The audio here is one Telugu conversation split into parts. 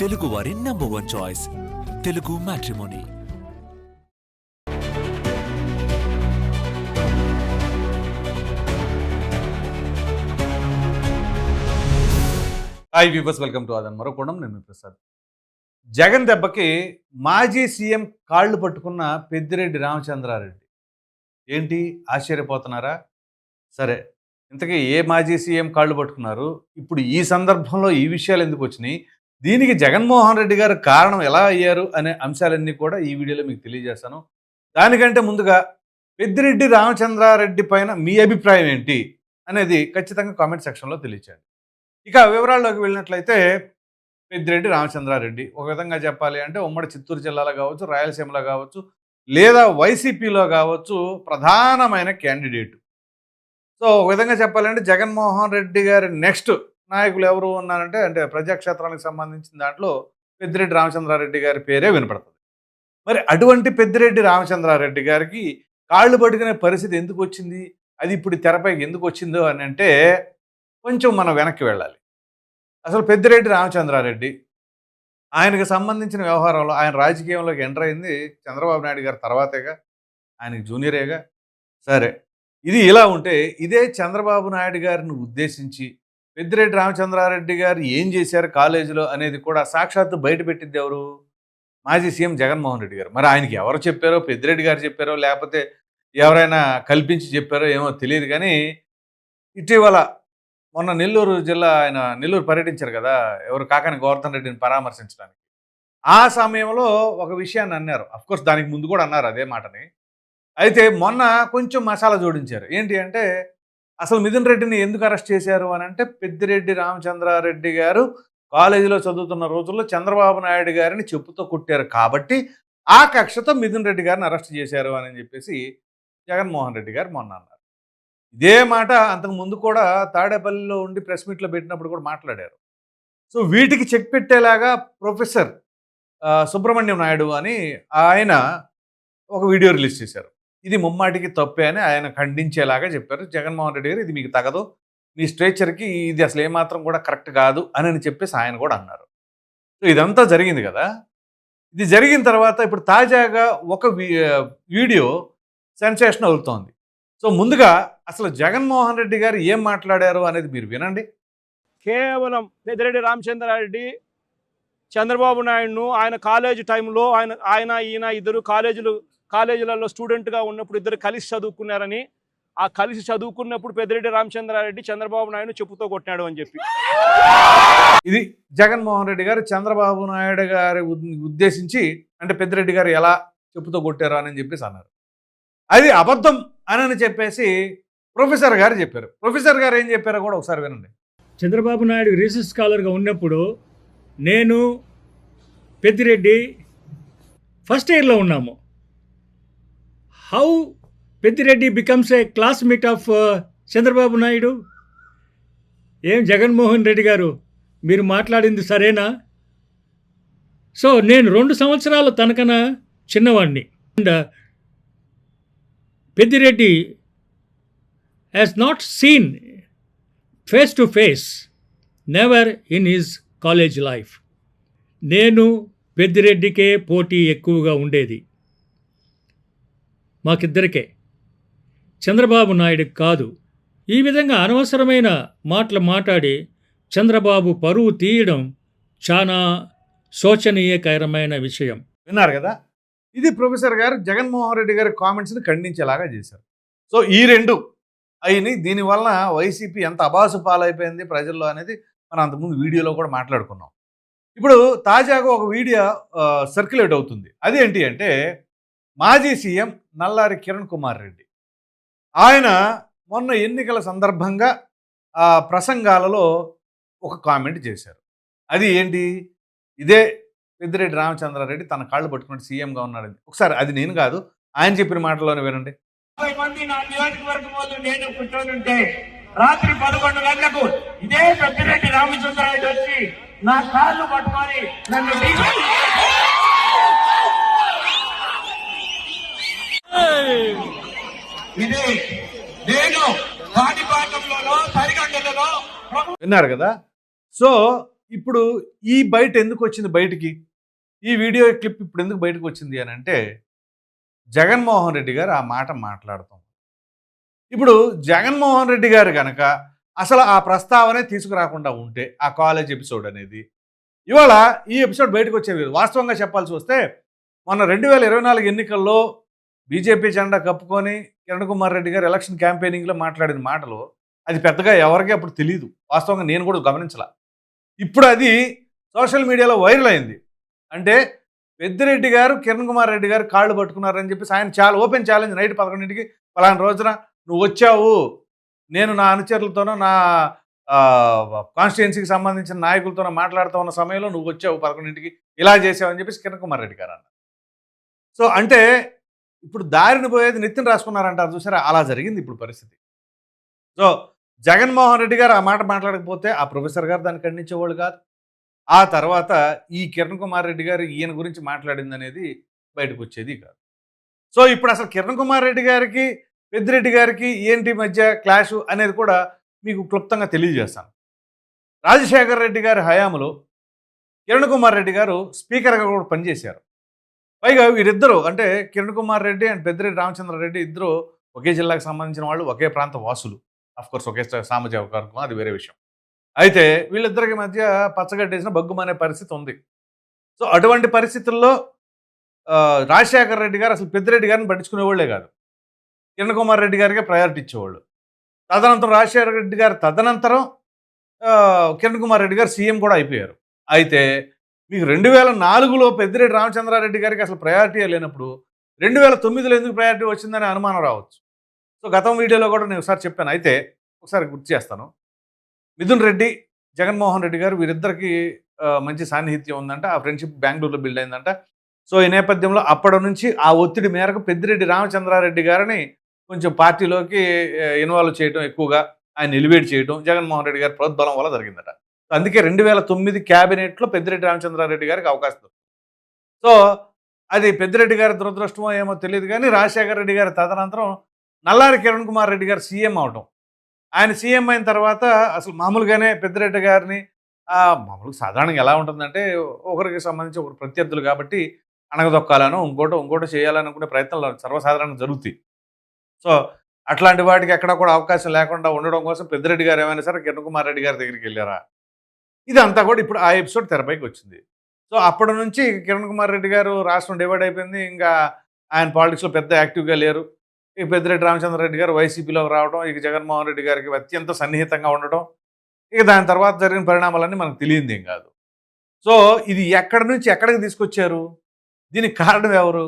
తెలుగు వారి number one choice Telugu matrimony hi viewers welcome to Aadhan మరో కోణం నేను ప్రసాద్. జగన్ దెబ్బకి మాజీ సీఎం కాళ్ళు పట్టుకున్న పెద్దిరెడ్డి రామచంద్రారెడ్డి. ఏంటి? ఆశ్చర్యపోతున్నారా? సరే ఇంతకీ ఏ మాజీ సీఎం కాళ్ళు పట్టుకున్నారు? ఇప్పుడు ఈ సందర్భంలో ఈ విషయాలు ఎందుకు వచ్చినాయి? దీనికి జగన్మోహన్ రెడ్డి గారు కారణం ఎలా అయ్యారు అనే అంశాలన్నీ కూడా ఈ వీడియోలో మీకు తెలియజేస్తాను. దానికంటే ముందుగా పెద్దిరెడ్డి రామచంద్రారెడ్డి పైన మీ అభిప్రాయం ఏంటి అనేది ఖచ్చితంగా కామెంట్ సెక్షన్లో తెలియచేయండి. ఇక వివరాల్లోకి వెళ్ళినట్లయితే పెద్దిరెడ్డి రామచంద్రారెడ్డి ఒక విధంగా చెప్పాలి అంటే ఉమ్మడి చిత్తూరు జిల్లాలో కావచ్చు రాయలసీమలో కావచ్చు లేదా వైసీపీలో కావచ్చు ప్రధానమైన క్యాండిడేట్. సో ఒక విధంగా చెప్పాలంటే జగన్మోహన్ రెడ్డి గారి నెక్స్ట్ నాయకులు ఎవరు ఉన్నారంటే అంటే ప్రజాక్షేత్రానికి సంబంధించిన దాంట్లో పెద్దిరెడ్డి రామచంద్రారెడ్డి గారి పేరే వినపడుతుంది. మరి అటువంటి పెద్దిరెడ్డి రామచంద్రారెడ్డి గారికి కాళ్ళు పట్టుకునే పరిస్థితి ఎందుకు వచ్చింది? అది ఇప్పుడు తెరపైకి ఎందుకు వచ్చిందో అని అంటే కొంచెం మనం వెనక్కి వెళ్ళాలి. అసలు పెద్దిరెడ్డి రామచంద్రారెడ్డి ఆయనకు సంబంధించిన వ్యవహారంలో ఆయన రాజకీయంలోకి ఎంటర్ అయింది చంద్రబాబు నాయుడు గారి తర్వాతేగా ఆయనకి జూనియరేగా. సరే ఇది ఇలా ఉంటే ఇదే చంద్రబాబు నాయుడు గారిని ఉద్దేశించి పెద్దిరెడ్డి రామచంద్రారెడ్డి గారు ఏం చేశారు కాలేజీలో అనేది కూడా సాక్షాత్తు బయటపెట్టింది ఎవరు? మాజీ సీఎం జగన్మోహన్ రెడ్డి గారు. మరి ఆయనకి ఎవరు చెప్పారో పెద్దిరెడ్డి గారు చెప్పారో లేకపోతే ఎవరైనా కల్పించి చెప్పారో ఏమో తెలియదు కానీ ఇటీవల మొన్న నెల్లూరు జిల్లా ఆయన నెల్లూరు పర్యటించారు కదా ఎవరు కాకాని గోవర్ధన్ రెడ్డిని పరామర్శించడానికి. ఆ సమయంలో ఒక విషయాన్ని అన్నారు. అఫ్కోర్స్ దానికి ముందు కూడా అన్నారు అదే మాటని. అయితే మొన్న కొంచెం మసాలా జోడించారు. ఏంటి అంటే అసలు మిథున్ రెడ్డిని ఎందుకు అరెస్ట్ చేశారు అని అంటే పెద్దిరెడ్డి రామచంద్రారెడ్డి గారు కాలేజీలో చదువుతున్న రోజుల్లో చంద్రబాబు నాయుడు గారిని చెప్పుతో కుట్టారు కాబట్టి ఆ కక్షతో మిథున్ రెడ్డి గారిని అరెస్ట్ చేశారు అని చెప్పేసి జగన్మోహన్ రెడ్డి గారు మొన్న అన్నారు. ఇదే మాట అంతకు ముందు కూడా తాడేపల్లిలో ఉండి ప్రెస్ మీట్లో పెట్టినప్పుడు కూడా మాట్లాడారు. సో వీటికి చెక్ పెట్టేలాగా ప్రొఫెసర్ సుబ్రహ్మణ్యం నాయుడు అని ఆయన ఒక వీడియో రిలీజ్ చేశారు. ఇది ముమ్మాటికి తప్పే అని ఆయన ఖండించేలాగా చెప్పారు. జగన్మోహన్ రెడ్డి గారు ఇది మీకు తగదు. మీ స్ట్రేచర్కి ఇది అసలు ఏమాత్రం కూడా కరెక్ట్ కాదు అని అని చెప్పేసి ఆయన కూడా అన్నారు. సో ఇదంతా జరిగింది కదా? ఇది జరిగిన తర్వాత ఇప్పుడు తాజాగా ఒక వీ- వీడియో సెన్సేషన్ అవుతోంది. సో ముందుగా అసలు జగన్మోహన్ రెడ్డి గారు ఏం మాట్లాడారు అనేది మీరు వినండి. కేవలం పెద్దిరెడ్డి రామచంద్రారెడ్డి చంద్రబాబు నాయుడును ఆయన కాలేజ్ టైంలో ఆయన ఆయన ఈయన ఇద్దరు కాలేజీలు కాలేజీలలో స్టూడెంట్గా ఉన్నప్పుడు ఇద్దరు కలిసి చదువుకున్నారని ఆ కలిసి చదువుకున్నప్పుడు పెద్దిరెడ్డి రామచంద్రారెడ్డి చంద్రబాబు నాయుడు చెప్పుతో కొట్టినాడు అని చెప్పి. ఇది జగన్మోహన్ రెడ్డి గారు చంద్రబాబు నాయుడు గారి ఉద్- ఉద్దేశించి అంటే పెద్దిరెడ్డి గారు ఎలా చెప్పుతో కొట్టారు అని చెప్పేసి అన్నారు. అది అబద్ధం అని చెప్పేసి ప్రొఫెసర్ గారు చెప్పారు. ప్రొఫెసర్ గారు ఏం చెప్పారో కూడా ఒకసారి వినండి. చంద్రబాబు నాయుడు రీసెర్చ్ స్కాలర్గా ఉన్నప్పుడు నేను పెద్దిరెడ్డి ఫస్ట్ ఇయర్లో ఉన్నాము. How Peddireddy becomes a classmate of Chandrababu Naidu ఏం జగన్మోహన్ రెడ్డి గారు మీరు మాట్లాడింది సరేనా? సో నేను రెండు సంవత్సరాల తనకన చిన్నవాడిని and Peddireddy has not seen face to face never in his college life నేను పెద్దిరెడ్డికే పోటీ ఎక్కువగా ఉండేది. మాకిద్దరికే. చంద్రబాబు నాయుడు కాదు. ఈ విధంగా అనవసరమైన మాటలు మాట్లాడి చంద్రబాబు పరువు తీయడం చాలా శోచనీయకరమైన విషయం. విన్నారు కదా? ఇది ప్రొఫెసర్ గారు జగన్మోహన్ రెడ్డి గారి కామెంట్స్ని ఖండించేలాగా చేశారు. సో ఈ రెండు అయినాయి దీనివల్ల వైసీపీ ఎంత అబాసు పాలైపోయింది ప్రజల్లో అనేది మనం అంతకుముందు వీడియోలో కూడా మాట్లాడుకున్నాం. ఇప్పుడు తాజాగా ఒక వీడియో సర్క్యులేట్ అవుతుంది. అదేంటి అంటే మాజీ సీఎం నల్లారి కిరణ్ కుమార్ రెడ్డి. ఆయన మొన్న ఎన్నికల సందర్భంగా ఆ ప్రసంగాలలో ఒక కామెంట్ చేశారు. అది ఏంటి? ఇదే పెద్దిరెడ్డి రామచంద్రారెడ్డి తన కాళ్ళు పట్టుకుని సీఎంగా ఉన్నాడని. ఒకసారి అది నేను కాదు ఆయన చెప్పిన మాటలోనే వినండి. మంది నా నియోజకవర్గం నేను కూర్చొని రాత్రి పదకొండు గంటలకు ఇదే పెద్దిరెడ్డి రామచంద్రారెడ్డి వచ్చి నా కాళ్ళు పట్టుకొని నన్ను ఇది నేను విన్నారు కదా? సో ఇప్పుడు ఈ బయట ఎందుకు వచ్చింది బయటికి? ఈ వీడియో క్లిప్ ఇప్పుడు ఎందుకు బయటకు వచ్చింది అని అంటే జగన్మోహన్ రెడ్డి గారు ఆ మాట మాట్లాడతాం ఇప్పుడు జగన్మోహన్ రెడ్డి గారు కనుక అసలు ఆ ప్రస్తావనే తీసుకురాకుండా ఉంటే ఆ కాలేజ్ ఎపిసోడ్ అనేది ఇవాళ ఈ ఎపిసోడ్ బయటకు వచ్చేది వాస్తవంగా చెప్పాల్సి వస్తే మొన్న రెండు వేల ఇరవై నాలుగు ఎన్నికల్లో బీజేపీ జెండా కప్పుకొని కిరణ్ కుమార్ రెడ్డి గారు ఎలక్షన్ క్యాంపెయినింగ్లో మాట్లాడిన మాటలు అది పెద్దగా ఎవరికి అప్పుడు తెలియదు వాస్తవంగా నేను కూడా గమనించలా. ఇప్పుడు అది సోషల్ మీడియాలో వైరల్ అయింది. అంటే పెద్దిరెడ్డి గారు కిరణ్ కుమార్ రెడ్డి గారు కాళ్ళు పట్టుకున్నారని చెప్పేసి ఆయన చాలా ఓపెన్ ఛాలెంజ్ నైట్ పదకొండింటికి పలానా రోజున నువ్వు వచ్చావు. నేను నా అనుచరులతోనో నా కాన్స్టిట్యున్సీకి సంబంధించిన నాయకులతోనో మాట్లాడుతూ ఉన్న సమయంలో నువ్వు వచ్చావు పదకొండింటికి. ఇలా చేసావని చెప్పేసి కిరణ్ కుమార్ రెడ్డి గారు అన్నారు. సో అంటే ఇప్పుడు దారిని పోయేది నిత్యం రాసుకున్నారంటారు చూసారా? అలా జరిగింది ఇప్పుడు పరిస్థితి. సో జగన్మోహన్ రెడ్డి గారు ఆ మాట మాట్లాడకపోతే ఆ ప్రొఫెసర్ గారు దాన్ని ఖండించేవాళ్ళు కాదు. ఆ తర్వాత ఈ కిరణ్ కుమార్ రెడ్డి గారు ఈయన గురించి మాట్లాడింది అనేది బయటకు వచ్చేది కాదు. సో ఇప్పుడు అసలు కిరణ్ కుమార్ రెడ్డి గారికి పెద్దిరెడ్డి గారికి ఏంటి మధ్య క్లాష్ అనేది కూడా మీకు క్లుప్తంగా తెలియజేస్తాను. రాజశేఖర్ రెడ్డి గారి హయాంలో కిరణ్ కుమార్ రెడ్డి గారు స్పీకర్గా కూడా పనిచేశారు. పైగా వీరిద్దరూ అంటే కిరణ్ కుమార్ రెడ్డి అండ్ పెద్దిరెడ్డి రామచంద్రారెడ్డి ఇద్దరు ఒకే జిల్లాకు సంబంధించిన వాళ్ళు ఒకే ప్రాంత వాసులు. ఆఫ్కోర్స్ ఒకే సామాజిక వర్గం అది వేరే విషయం. అయితే వీళ్ళిద్దరికి మధ్య పచ్చగడ్డేసిన బగ్గుమనే పరిస్థితి ఉంది. సో అటువంటి పరిస్థితుల్లో రాజశేఖర రెడ్డి గారు అసలు పెద్దిరెడ్డి గారిని పట్టించుకునేవాళ్ళే కాదు. కిరణ్ కుమార్ రెడ్డి గారికే ప్రయారిటీ ఇచ్చేవాళ్ళు. తదనంతరం రాజశేఖర రెడ్డి గారు తదనంతరం కిరణ్ కుమార్ రెడ్డి గారు సీఎం కూడా అయిపోయారు. అయితే మీకు రెండు వేల నాలుగులో పెద్దిరెడ్డి రామచంద్రారెడ్డి గారికి అసలు ప్రయారిటీ లేనప్పుడు రెండు వేల తొమ్మిదిలో ఎందుకు ప్రయారిటీ వచ్చిందని అనుమానం రావచ్చు. సో గతం వీడియోలో కూడా నేను ఒకసారి చెప్పాను. అయితే ఒకసారి గుర్తు చేస్తాను. మిథున్ రెడ్డి జగన్మోహన్ రెడ్డి గారు వీరిద్దరికి మంచి సాన్నిహిత్యం ఉందంట. ఆ ఫ్రెండ్షిప్ బెంగళూరులో బిల్డ్ అయిందంట. సో ఈ నేపథ్యంలో అప్పటి నుంచి ఆ ఒత్తిడి మేరకు పెద్దిరెడ్డి రామచంద్రారెడ్డి గారిని కొంచెం పార్టీలోకి ఇన్వాల్వ్ చేయడం ఎక్కువగా ఆయన ఎలివేట్ చేయడం జగన్మోహన్ రెడ్డి గారి ప్రోద్బలం వల్ల జరిగిందట. అందుకే రెండు వేల తొమ్మిది క్యాబినెట్లో పెద్దిరెడ్డి రామచంద్రారెడ్డి గారికి అవకాశం సో అది పెద్దిరెడ్డి గారి దురదృష్టమో ఏమో తెలియదు కానీ రాజశేఖర రెడ్డి గారి తదనంతరం నల్లారి కిరణ్ కుమార్ రెడ్డి గారు సీఎం అవటం. ఆయన సీఎం అయిన తర్వాత అసలు మామూలుగానే పెద్దిరెడ్డి గారిని మామూలుగా సాధారణంగా ఎలా ఉంటుందంటే ఒకరికి సంబంధించి ఒకరు ప్రత్యర్థులు కాబట్టి అణగదొక్కాలను ఇంకోటో ఇంకోటో చేయాలనుకునే ప్రయత్నాలు సర్వసాధారణంగా జరుగుతాయి. సో అట్లాంటి వాటికి ఎక్కడ కూడా అవకాశం లేకుండా ఉండడం కోసం పెద్దిరెడ్డి గారు ఏమైనా సరే కిరణ్ కుమార్ రెడ్డి గారి దగ్గరికి వెళ్ళారా? ఇదంతా కూడా ఇప్పుడు ఆ ఎపిసోడ్ తెరపైకి వచ్చింది. సో అప్పటి నుంచి కిరణ్ కుమార్ రెడ్డి గారు రాష్ట్రం డివైడ్ అయిపోయింది. ఇంకా ఆయన పాలిటిక్స్లో పెద్ద యాక్టివ్గా లేరు. ఇక పెద్దిరెడ్డి రామచంద్ర రెడ్డి గారు వైసీపీలో రావడం ఇక జగన్మోహన్ రెడ్డి గారికి అత్యంత సన్నిహితంగా ఉండటం ఇక దాని తర్వాత జరిగిన పరిణామాలన్నీ మనకు తెలియంది ఏం కాదు. సో ఇది ఎక్కడి నుంచి ఎక్కడికి తీసుకొచ్చారు? దీనికి కారణం ఎవరు?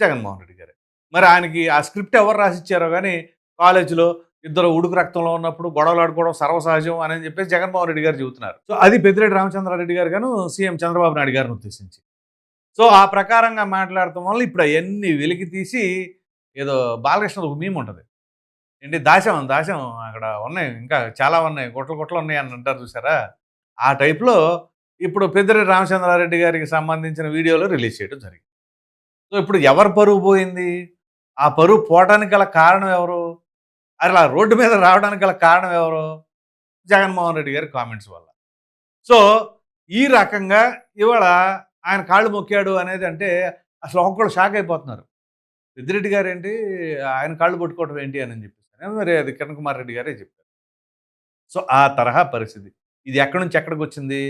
జగన్మోహన్ రెడ్డి గారే. మరి ఆయనకి ఆ స్క్రిప్ట్ ఎవరు రాసిచ్చారో కానీ కాలేజీలో ఇద్దరు ఉడుకు రక్తంలో ఉన్నప్పుడు గొడవలు ఆడుకోవడం సర్వసహజం అని చెప్పేసి జగన్మోహన్ రెడ్డి గారు చెబుతున్నారు. సో అది పెద్దిరెడ్డి రామచంద్రారెడ్డి గారు గాను సీఎం చంద్రబాబు నాయుడు గారిని ఉద్దేశించి. సో ఆ ప్రకారంగా మాట్లాడటం వల్ల ఇప్పుడు అవన్నీ వెలికి తీసి ఏదో బాలకృష్ణ ఒక మేము ఉంటుంది. ఏంటి దాశం దాశం అక్కడ ఉన్నాయి ఇంకా చాలా ఉన్నాయి గుట్టలు గుట్టలు ఉన్నాయి అని అంటారు చూసారా? ఆ టైప్లో ఇప్పుడు పెద్దిరెడ్డి రామచంద్రారెడ్డి గారికి సంబంధించిన వీడియోలు రిలీజ్ చేయడం జరిగింది. సో ఇప్పుడు ఎవరు పరువు పోయింది? ఆ పరువు పోవడానికి గల కారణం ఎవరు? అలా రోడ్డు మీద రావడానికి గల కారణం ఎవరు? జగన్మోహన్ రెడ్డి గారి కామెంట్స్ వల్ల. సో ఈ రకంగా ఇవాళ ఆయన కాళ్ళు మొక్కాడు అనేది అంటే అసలు ఒక్కళ్ళు షాక్ అయిపోతున్నారు. పెద్దిరెడ్డి గారు ఏంటి? ఆయన కాళ్ళు పట్టుకోవడం ఏంటి అని చెప్పేసి మరి అది కిరణ్ కుమార్ రెడ్డి గారే చెప్పారు. సో ఆ తరహా పరిస్థితి. ఇది ఎక్కడి నుంచి ఎక్కడికి వచ్చింది?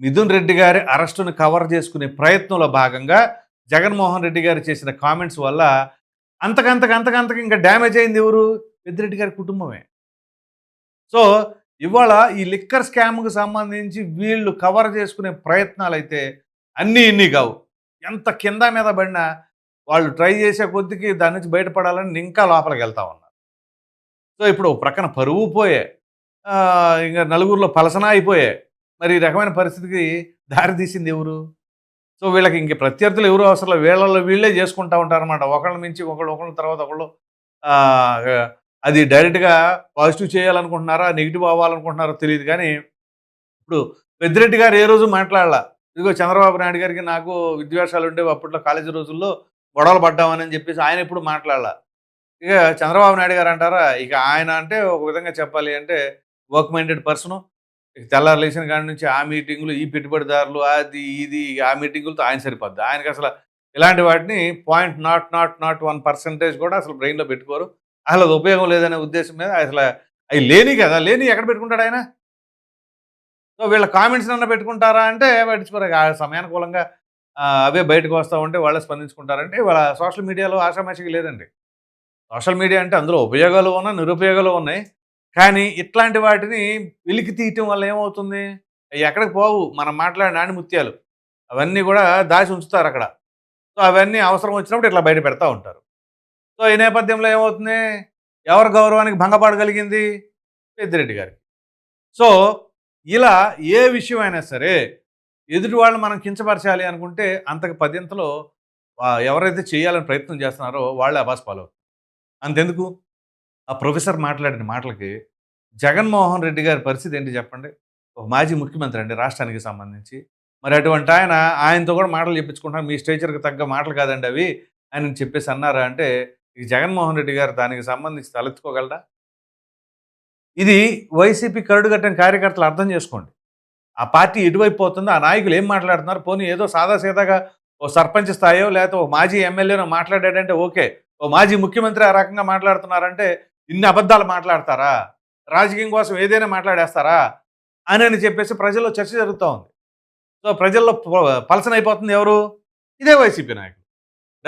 మిథున్ రెడ్డి గారి అరెస్టును కవర్ చేసుకునే ప్రయత్నంలో భాగంగా జగన్మోహన్ రెడ్డి గారు చేసిన కామెంట్స్ వల్ల అంతకంతకు ఇంకా డ్యామేజ్ అయింది ఎవరు? పెద్దిరెడ్డి గారి కుటుంబమే. సో ఇవాళ ఈ లిక్కర్ స్కామ్కి సంబంధించి వీళ్ళు కవర్ చేసుకునే ప్రయత్నాలు అయితే అన్నీ ఇన్ని కావు. ఎంత కింద మీద పడినా వాళ్ళు ట్రై చేసే కొద్దికి దాని నుంచి బయటపడాలని ఇంకా లోపలికి వెళ్తా ఉన్నారు. సో ఇప్పుడు ప్రక్కన పరువు పోయే ఇంకా నలుగురిలో పలసన అయిపోయే మరి ఈ రకమైన పరిస్థితికి దారి తీసింది ఎవరు? సో వీళ్ళకి ఇంక ప్రత్యర్థులు ఎవరు అవసరం వీళ్ళలో వీళ్ళే చేసుకుంటా ఉంటారన్నమాట. ఒకళ్ళ మించి ఒకళ్ళు ఒకళ్ళ తర్వాత ఒకళ్ళు అది డైరెక్ట్గా పాజిటివ్ చేయాలనుకుంటున్నారా నెగిటివ్ అవ్వాలనుకుంటున్నారో తెలియదు కానీ ఇప్పుడు పెద్దిరెడ్డి గారు ఏ రోజు మాట్లాడాల? ఇదిగో చంద్రబాబు నాయుడు గారికి నాకు విద్వేషాలు ఉండేవి అప్పట్లో కాలేజీ రోజుల్లో గొడవలు పడ్డామని చెప్పేసి ఆయన ఎప్పుడు మాట్లాడాల? ఇక చంద్రబాబు నాయుడు గారు అంటారా ఇక ఆయన అంటే ఒక విధంగా చెప్పాలి అంటే వర్క్ మైండెడ్ పర్సన్ ఇక తెల్లారు లేచిన కాడి నుంచి ఆ మీటింగులు ఈ పెట్టుబడిదారులు అది ఇది ఆ మీటింగులతో ఆయన సరిపోద్ది. ఆయనకి అసలు ఇలాంటి వాటిని point not not not one percentage కూడా అసలు బ్రెయిన్లో పెట్టుకోరు. అసలు అది ఉపయోగం లేదనే ఉద్దేశం మీద అసలు అవి లేని కదా లేని ఎక్కడ పెట్టుకుంటాడు ఆయన? సో వీళ్ళ కామెంట్స్ అన్న పెట్టుకుంటారా అంటే పట్టించుకోరు. ఆ సమయానుకూలంగా అవే బయటకు వస్తూ ఉంటే వాళ్ళే స్పందించుకుంటారంటే వాళ్ళ సోషల్ మీడియాలో ఆషామాషికి లేదండి. సోషల్ మీడియా అంటే అందులో ఉపయోగాలు ఉన్నాయి నిరుపయోగాలు ఉన్నాయి. కానీ ఇట్లాంటి వాటిని వెలికి తీయటం వల్ల ఏమవుతుంది? అవి ఎక్కడికి పోవు. మనం మాట్లాడిన నాని ముత్యాలు అవన్నీ కూడా దాచి ఉంచుతారు అక్కడ. సో అవన్నీ అవసరం వచ్చినప్పుడు ఇట్లా బయట పెడతా ఉంటారు. సో ఈ నేపథ్యంలో ఏమవుతుంది? ఎవరి గౌరవానికి భంగపడగలిగింది? పెద్దిరెడ్డి గారికి. సో ఇలా ఏ విషయం అయినా సరే ఎదుటి వాళ్ళని మనం కించపరచాలి అనుకుంటే అంతకు పదింతలో ఎవరైతే చేయాలని ప్రయత్నం చేస్తున్నారో వాళ్ళే అబాస్పాలు అంతెందుకు? ఆ ప్రొఫెసర్ మాట్లాడిన మాటలకి జగన్మోహన్ రెడ్డి గారి పరిస్థితి ఏంటి చెప్పండి? ఒక మాజీ ముఖ్యమంత్రి అండి రాష్ట్రానికి సంబంధించి. మరి అటువంటి ఆయన ఆయనతో కూడా మాటలు చెప్పించుకుంటున్నారు. మీ స్టేచర్కి తగ్గ మాటలు కాదండి అవి. ఆయన చెప్పేసి అన్నారా అంటే ఈ జగన్మోహన్ రెడ్డి గారు దానికి సంబంధించి తలెత్తుకోగలరా? ఇది వైసీపీ కరుడు కట్టిన కార్యకర్తలు అర్థం చేసుకోండి. ఆ పార్టీ ఎటువైపు పోతుందో ఆ నాయకులు ఏం మాట్లాడుతున్నారు? పోనీ ఏదో సాదాసీదాగా ఓ సర్పంచ్ స్థాయో లేకపోతే ఓ మాజీ ఎమ్మెల్యేనో మాట్లాడాడంటే ఓకే. ఓ మాజీ ముఖ్యమంత్రి ఆ రకంగా మాట్లాడుతున్నారంటే ఇన్ని అబద్ధాలు మాట్లాడతారా? రాజకీయం కోసం ఏదైనా మాట్లాడేస్తారా? అని అని చెప్పేసి ప్రజల్లో చర్చ జరుగుతూ ఉంది. సో ప్రజల్లో ప- పలసన అయిపోతుంది ఎవరు? ఇదే వైసీపీ నాయకులు.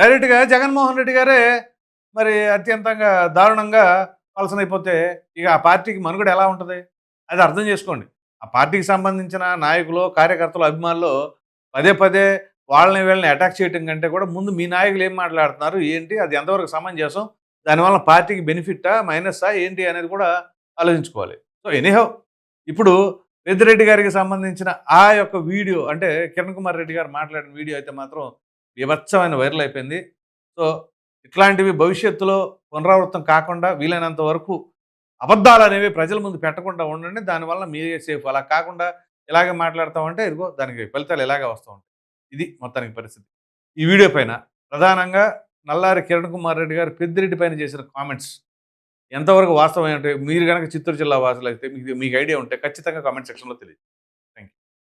డైరెక్ట్గా జగన్మోహన్ రెడ్డి గారే మరి అత్యంతంగా దారుణంగా పలసన అయిపోతే ఇక ఆ పార్టీకి మనుగడ ఎలా ఉంటుంది? అది అర్థం చేసుకోండి. ఆ పార్టీకి సంబంధించిన నాయకులు కార్యకర్తలు అభిమానులు పదే పదే వాళ్ళని వీళ్ళని అటాక్ చేయటం కంటే కూడా ముందు మీ నాయకులు ఏం మాట్లాడుతున్నారు? ఏంటి? అది ఎంతవరకు సమంజసం? దానివల్ల పార్టీకి బెనిఫిట్టా మైనస్సా? ఏంటి? అనేది కూడా ఆలోచించుకోవాలి. సో ఎనీహౌ ఇప్పుడు పెద్దిరెడ్డి గారికి సంబంధించిన ఆ యొక్క వీడియో అంటే కిరణ్ కుమార్ రెడ్డి గారు మాట్లాడిన వీడియో అయితే మాత్రం వివత్సమైన వైరల్ అయిపోయింది. సో ఇట్లాంటివి భవిష్యత్తులో పునరావృతం కాకుండా వీలైనంత వరకు అబద్ధాలు అనేవి ప్రజల ముందు పెట్టకుండా ఉండండి. దానివల్ల మీరే సేఫ్. అలా కాకుండా ఇలాగే మాట్లాడతామంటే ఇదిగో దానికి ఫలితాలు ఇలాగే వస్తూ ఉంటాయి. ఇది మొత్తానికి పరిస్థితి. ఈ వీడియో పైన ప్రధానంగా నల్లారి కిరణ్ కుమార్ రెడ్డి గారు పెద్దిరెడ్డి పైన చేసిన కామెంట్స్ ఎంతవరకు వాస్తవం ఏంటంటే మీరు కనుక చిత్తూరు జిల్లా వాసులు అయితే మీకు మీకు ఐడియా ఉంటే ఖచ్చితంగా కామెంట్ సెక్షన్లో తెలియదు